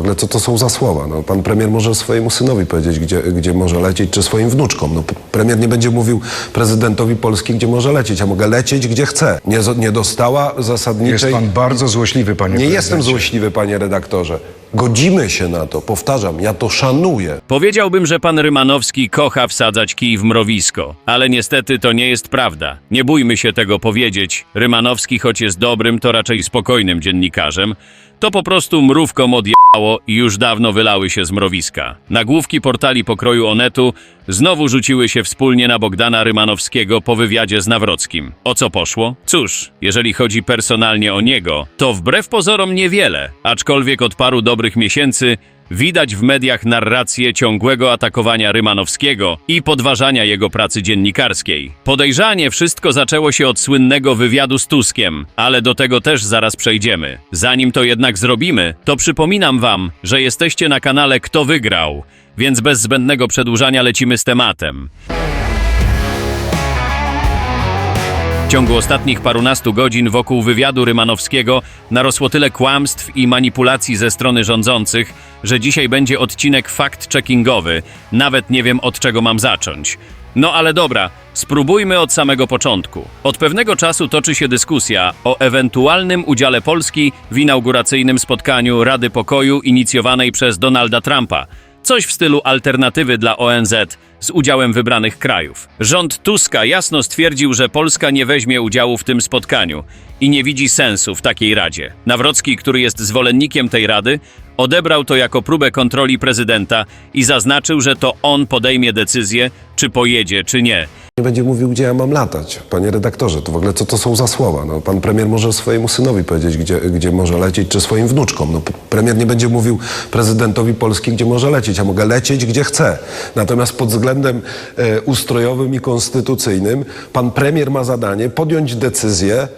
ogóle co to są za słowa? No, pan premier może swojemu synowi powiedzieć, gdzie, gdzie może lecieć, czy swoim wnuczkom. No, premier nie będzie mówił prezydentowi Polski, gdzie może lecieć. Ja mogę lecieć, gdzie chcę. Nie, nie dostała Jest zasadniczej... pan bardzo złośliwy, panie Nie prezydencie. jestem złośliwy, panie redaktorze. Godzimy się na to, powtarzam, ja to szanuję. Powiedziałbym, że pan Rymanowski kocha wsadzać kij w mrowisko, ale niestety to nie jest prawda. Nie bójmy się tego powiedzieć. Rymanowski, choć jest dobrym, to raczej spokojnym dziennikarzem, to po prostu mrówkom odjechało i już dawno wylały się z mrowiska. Nagłówki portali pokroju Onetu znowu rzuciły się wspólnie na Bogdana Rymanowskiego po wywiadzie z Nawrockim. O co poszło? Cóż, jeżeli chodzi personalnie o niego, to wbrew pozorom niewiele, aczkolwiek od paru dobrych miesięcy Widać w mediach narrację ciągłego atakowania Rymanowskiego i podważania jego pracy dziennikarskiej. Podejrzanie wszystko zaczęło się od słynnego wywiadu z Tuskiem, ale do tego też zaraz przejdziemy. Zanim to jednak zrobimy, to przypominam wam, że jesteście na kanale Kto Wygrał, więc bez zbędnego przedłużania lecimy z tematem. W ciągu ostatnich parunastu godzin wokół wywiadu Rymanowskiego narosło tyle kłamstw i manipulacji ze strony rządzących, że dzisiaj będzie odcinek fact-checkingowy. Nawet nie wiem od czego mam zacząć. No ale dobra, spróbujmy od samego początku. Od pewnego czasu toczy się dyskusja o ewentualnym udziale Polski w inauguracyjnym spotkaniu Rady Pokoju inicjowanej przez Donalda Trumpa. Coś w stylu alternatywy dla ONZ z udziałem wybranych krajów. Rząd Tuska jasno stwierdził, że Polska nie weźmie udziału w tym spotkaniu i nie widzi sensu w takiej radzie. Nawrocki, który jest zwolennikiem tej rady, odebrał to jako próbę kontroli prezydenta i zaznaczył, że to on podejmie decyzję, czy pojedzie, czy nie. Nie będzie mówił, gdzie ja mam latać. Panie redaktorze, to w ogóle co to są za słowa? No, pan premier może swojemu synowi powiedzieć, gdzie, gdzie może lecieć, czy swoim wnuczkom. No, premier nie będzie mówił prezydentowi Polski, gdzie może lecieć. Ja mogę lecieć, gdzie chcę. Natomiast pod względem e, ustrojowym i konstytucyjnym pan premier ma zadanie podjąć decyzję,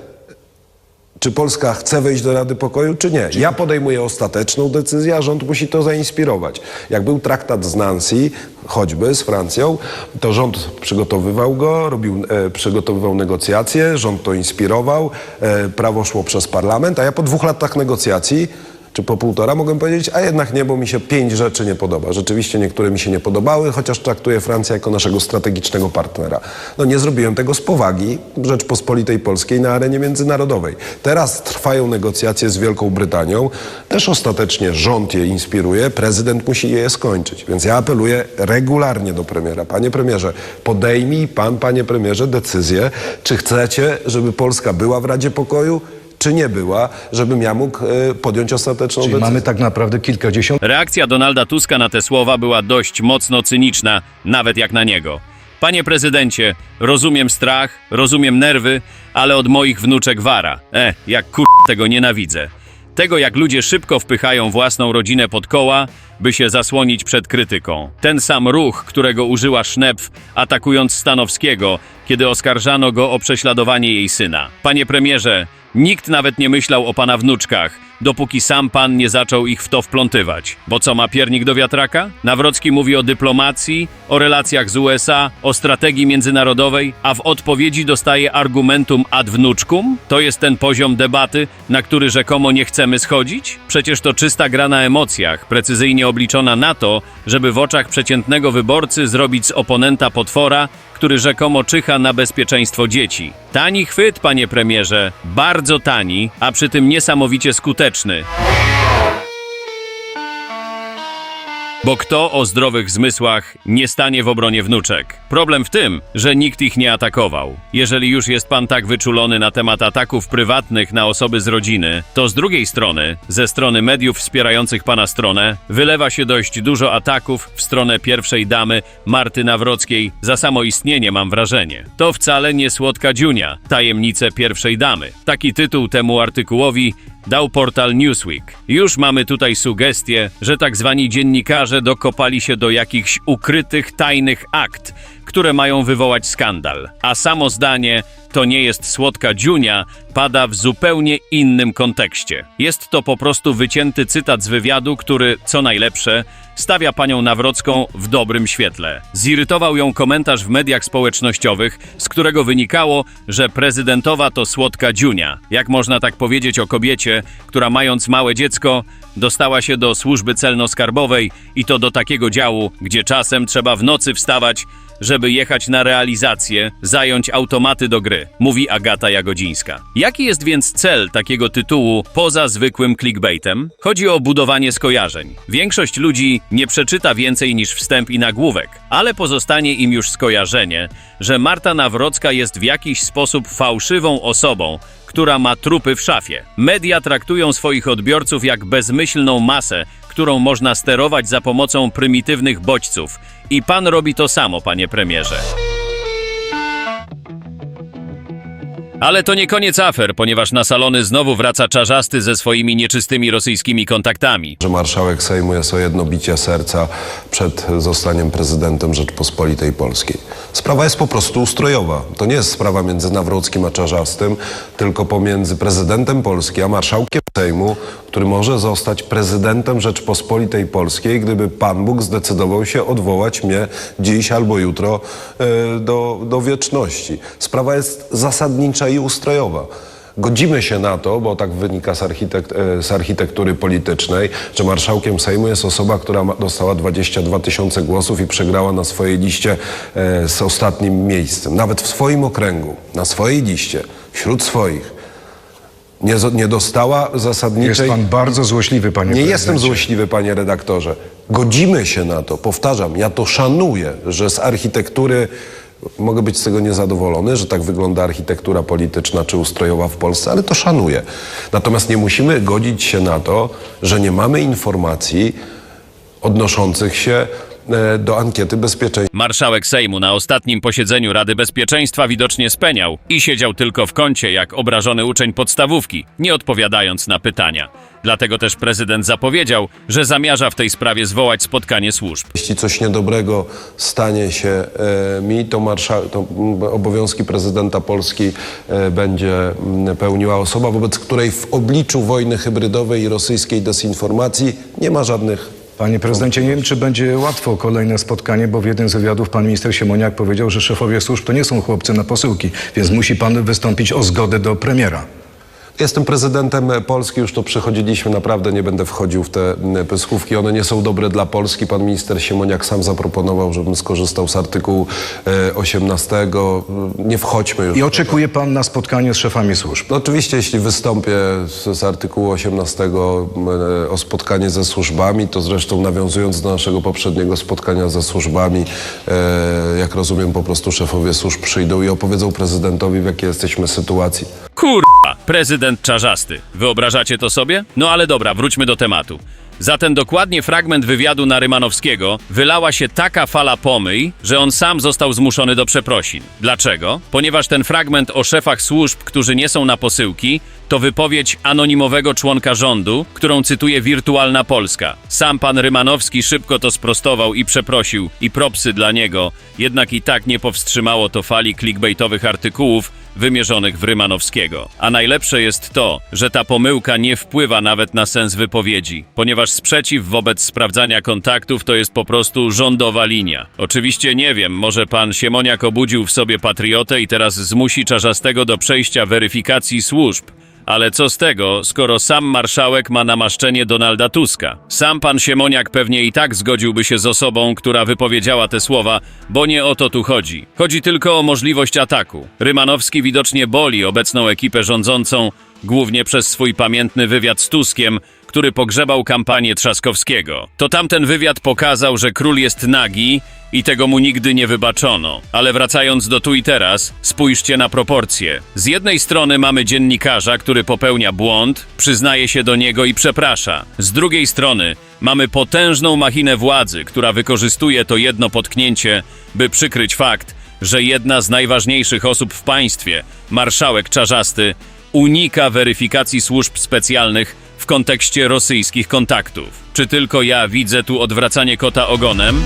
czy Polska chce wejść do Rady Pokoju, czy nie. Ja podejmuję ostateczną decyzję, a rząd musi to zainspirować. Jak był traktat z Nancy, choćby z Francją, to rząd przygotowywał go, robił, e, przygotowywał negocjacje, rząd to inspirował, e, prawo szło przez parlament, a ja po dwóch latach negocjacji czy po półtora mogę powiedzieć, a jednak nie, bo mi się pięć rzeczy nie podoba. Rzeczywiście niektóre mi się nie podobały, chociaż traktuję Francję jako naszego strategicznego partnera. No nie zrobiłem tego z powagi Rzeczpospolitej Polskiej na arenie międzynarodowej. Teraz trwają negocjacje z Wielką Brytanią. Też ostatecznie rząd je inspiruje, prezydent musi je skończyć. Więc ja apeluję regularnie do premiera. Panie premierze, podejmij pan, panie premierze, decyzję, czy chcecie, żeby Polska była w Radzie Pokoju, czy nie była, żebym ja mógł e, podjąć ostateczną Czyli decyzję. mamy tak naprawdę kilkadziesiąt Reakcja Donalda Tuska na te słowa była dość mocno cyniczna, nawet jak na niego. Panie prezydencie, rozumiem strach, rozumiem nerwy, ale od moich wnuczek wara. E, jak kur... tego nienawidzę. Tego, jak ludzie szybko wpychają własną rodzinę pod koła, by się zasłonić przed krytyką. Ten sam ruch, którego użyła Sznepf, atakując Stanowskiego, kiedy oskarżano go o prześladowanie jej syna. Panie premierze, nikt nawet nie myślał o pana wnuczkach, dopóki sam pan nie zaczął ich w to wplątywać. Bo co ma piernik do wiatraka? Nawrocki mówi o dyplomacji, o relacjach z USA, o strategii międzynarodowej, a w odpowiedzi dostaje argumentum ad wnuczkum? To jest ten poziom debaty, na który rzekomo nie chcemy schodzić? Przecież to czysta gra na emocjach, precyzyjnie obliczona na to, żeby w oczach przeciętnego wyborcy zrobić z oponenta potwora, który rzekomo czyha na bezpieczeństwo dzieci. Tani chwyt, panie premierze, bardzo tani, a przy tym niesamowicie skuteczny. Bo kto o zdrowych zmysłach nie stanie w obronie wnuczek? Problem w tym, że nikt ich nie atakował. Jeżeli już jest pan tak wyczulony na temat ataków prywatnych na osoby z rodziny, to z drugiej strony, ze strony mediów wspierających pana stronę, wylewa się dość dużo ataków w stronę pierwszej damy Marty Nawrockiej za samo istnienie, mam wrażenie. To wcale nie słodka dziunia, tajemnice pierwszej damy. Taki tytuł temu artykułowi dał portal Newsweek. Już mamy tutaj sugestie, że tak zwani dziennikarze dokopali się do jakichś ukrytych, tajnych akt, które mają wywołać skandal. A samo zdanie to nie jest słodka dziunia pada w zupełnie innym kontekście. Jest to po prostu wycięty cytat z wywiadu, który, co najlepsze, stawia panią Nawrocką w dobrym świetle. Zirytował ją komentarz w mediach społecznościowych, z którego wynikało, że prezydentowa to słodka dziunia. Jak można tak powiedzieć o kobiecie, która mając małe dziecko, dostała się do służby celno-skarbowej i to do takiego działu, gdzie czasem trzeba w nocy wstawać, żeby jechać na realizację, zająć automaty do gry, mówi Agata Jagodzińska. Jaki jest więc cel takiego tytułu poza zwykłym clickbaitem? Chodzi o budowanie skojarzeń. Większość ludzi nie przeczyta więcej niż wstęp i nagłówek, ale pozostanie im już skojarzenie, że Marta Nawrocka jest w jakiś sposób fałszywą osobą, która ma trupy w szafie. Media traktują swoich odbiorców jak bezmyślną masę, którą można sterować za pomocą prymitywnych bodźców. I pan robi to samo, panie premierze. Ale to nie koniec afer, ponieważ na salony znowu wraca czarzasty ze swoimi nieczystymi rosyjskimi kontaktami. że marszałek Sejmu jest o jedno bicie serca przed zostaniem prezydentem Rzeczpospolitej Polskiej. Sprawa jest po prostu ustrojowa. To nie jest sprawa między Nawrockim a Czarzastym, tylko pomiędzy prezydentem Polski a marszałkiem Sejmu, który może zostać prezydentem Rzeczpospolitej Polskiej, gdyby Pan Bóg zdecydował się odwołać mnie dziś albo jutro e, do, do wieczności. Sprawa jest zasadnicza i ustrojowa. Godzimy się na to, bo tak wynika z, architekt, e, z architektury politycznej, że marszałkiem Sejmu jest osoba, która dostała 22 tysiące głosów i przegrała na swojej liście e, z ostatnim miejscem. Nawet w swoim okręgu, na swojej liście, wśród swoich, nie, nie dostała Jest zasadniczej... pan bardzo złośliwy, panie Nie jestem złośliwy, panie redaktorze. Godzimy się na to, powtarzam, ja to szanuję, że z architektury mogę być z tego niezadowolony, że tak wygląda architektura polityczna czy ustrojowa w Polsce, ale to szanuję. Natomiast nie musimy godzić się na to, że nie mamy informacji odnoszących się do ankiety bezpieczeństwa. Marszałek Sejmu na ostatnim posiedzeniu Rady Bezpieczeństwa widocznie speniał i siedział tylko w kącie jak obrażony uczeń podstawówki, nie odpowiadając na pytania. Dlatego też prezydent zapowiedział, że zamierza w tej sprawie zwołać spotkanie służb. Jeśli coś niedobrego stanie się e, mi, to, to mm, obowiązki prezydenta Polski e, będzie mm, pełniła osoba, wobec której w obliczu wojny hybrydowej i rosyjskiej dezinformacji nie ma żadnych Panie prezydencie, nie wiem, czy będzie łatwo kolejne spotkanie, bo w jednym z wywiadów pan minister Siemoniak powiedział, że szefowie służb to nie są chłopcy na posyłki, więc musi pan wystąpić o zgodę do premiera. Jestem prezydentem Polski, już to przechodziliśmy, naprawdę nie będę wchodził w te pyskówki. One nie są dobre dla Polski. Pan minister Siemoniak sam zaproponował, żebym skorzystał z artykułu e, 18. Nie wchodźmy już. I oczekuje pan na spotkanie z szefami służb. No oczywiście, jeśli wystąpię z, z artykułu 18 m, e, o spotkanie ze służbami, to zresztą nawiązując do naszego poprzedniego spotkania ze służbami, e, jak rozumiem, po prostu szefowie służb przyjdą i opowiedzą prezydentowi, w jakiej jesteśmy sytuacji. Prezydent czarzasty. Wyobrażacie to sobie? No ale dobra, wróćmy do tematu. Za ten dokładnie fragment wywiadu na Rymanowskiego wylała się taka fala pomyj, że on sam został zmuszony do przeprosin. Dlaczego? Ponieważ ten fragment o szefach służb, którzy nie są na posyłki, to wypowiedź anonimowego członka rządu, którą cytuje Wirtualna Polska. Sam pan Rymanowski szybko to sprostował i przeprosił, i propsy dla niego, jednak i tak nie powstrzymało to fali clickbaitowych artykułów, wymierzonych w Rymanowskiego. A najlepsze jest to, że ta pomyłka nie wpływa nawet na sens wypowiedzi, ponieważ sprzeciw wobec sprawdzania kontaktów to jest po prostu rządowa linia. Oczywiście nie wiem, może pan Siemoniak obudził w sobie patriotę i teraz zmusi Czarzastego do przejścia weryfikacji służb. Ale co z tego, skoro sam marszałek ma namaszczenie Donalda Tuska? Sam pan Siemoniak pewnie i tak zgodziłby się z osobą, która wypowiedziała te słowa, bo nie o to tu chodzi. Chodzi tylko o możliwość ataku. Rymanowski widocznie boli obecną ekipę rządzącą, głównie przez swój pamiętny wywiad z Tuskiem, który pogrzebał kampanię Trzaskowskiego. To tamten wywiad pokazał, że król jest nagi i tego mu nigdy nie wybaczono. Ale wracając do tu i teraz, spójrzcie na proporcje. Z jednej strony mamy dziennikarza, który popełnia błąd, przyznaje się do niego i przeprasza. Z drugiej strony mamy potężną machinę władzy, która wykorzystuje to jedno potknięcie, by przykryć fakt, że jedna z najważniejszych osób w państwie, marszałek Czarzasty, unika weryfikacji służb specjalnych w kontekście rosyjskich kontaktów. Czy tylko ja widzę tu odwracanie kota ogonem?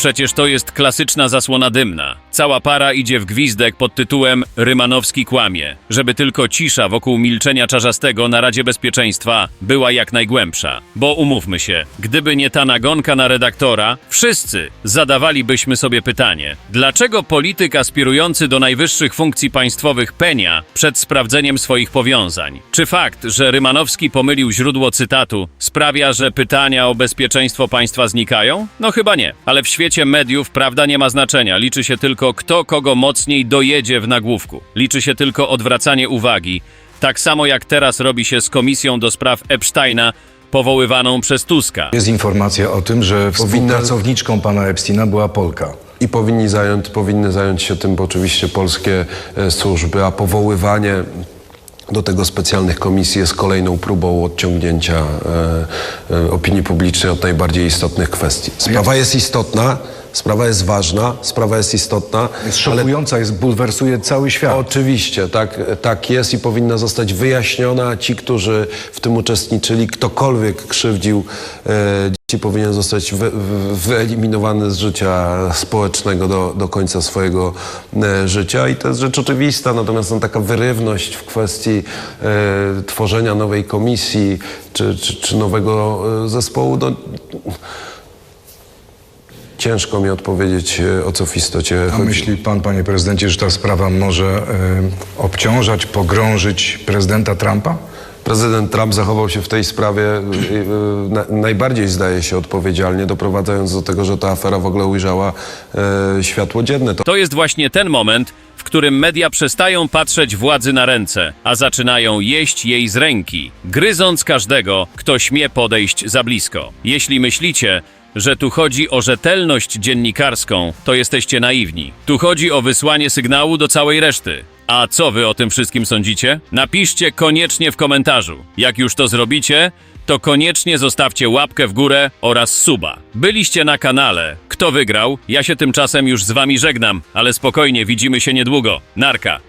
Przecież to jest klasyczna zasłona dymna. Cała para idzie w gwizdek pod tytułem Rymanowski kłamie, żeby tylko cisza wokół milczenia czarzastego na Radzie Bezpieczeństwa była jak najgłębsza. Bo umówmy się, gdyby nie ta nagonka na redaktora, wszyscy zadawalibyśmy sobie pytanie, dlaczego polityk aspirujący do najwyższych funkcji państwowych penia przed sprawdzeniem swoich powiązań? Czy fakt, że Rymanowski pomylił źródło cytatu, sprawia, że pytania o bezpieczeństwo państwa znikają? No chyba nie. Ale w świecie mediów prawda nie ma znaczenia. Liczy się tylko kto kogo mocniej dojedzie w nagłówku. Liczy się tylko odwracanie uwagi. Tak samo jak teraz robi się z komisją do spraw Epsteina, powoływaną przez Tuska. Jest informacja o tym, że współpracowniczką pana Epsteina była Polka. I powinni zająć, powinny zająć się tym oczywiście polskie e, służby, a powoływanie do tego specjalnych komisji jest kolejną próbą odciągnięcia e, e, opinii publicznej od najbardziej istotnych kwestii. Sprawa jest istotna, sprawa jest ważna, sprawa jest istotna, Jest szokująca, jest, bulwersuje cały świat. Oczywiście, tak, tak jest i powinna zostać wyjaśniona. Ci, którzy w tym uczestniczyli, ktokolwiek krzywdził e, powinien zostać wy, wy, wyeliminowany z życia społecznego do, do końca swojego e, życia. I to jest rzecz oczywista, natomiast no, taka wyrywność w kwestii e, tworzenia nowej komisji czy, czy, czy nowego e, zespołu, no, ciężko mi odpowiedzieć, o co w istocie A chodzi. myśli pan, panie prezydencie, że ta sprawa może e, obciążać, pogrążyć prezydenta Trumpa? Prezydent Trump zachował się w tej sprawie y, y, na, najbardziej, zdaje się, odpowiedzialnie, doprowadzając do tego, że ta afera w ogóle ujrzała e, światło dzienne. To To jest właśnie ten moment, w którym media przestają patrzeć władzy na ręce, a zaczynają jeść jej z ręki, gryząc każdego, kto śmie podejść za blisko. Jeśli myślicie, że tu chodzi o rzetelność dziennikarską, to jesteście naiwni. Tu chodzi o wysłanie sygnału do całej reszty. A co wy o tym wszystkim sądzicie? Napiszcie koniecznie w komentarzu. Jak już to zrobicie, to koniecznie zostawcie łapkę w górę oraz suba. Byliście na kanale. Kto wygrał? Ja się tymczasem już z wami żegnam, ale spokojnie, widzimy się niedługo. Narka.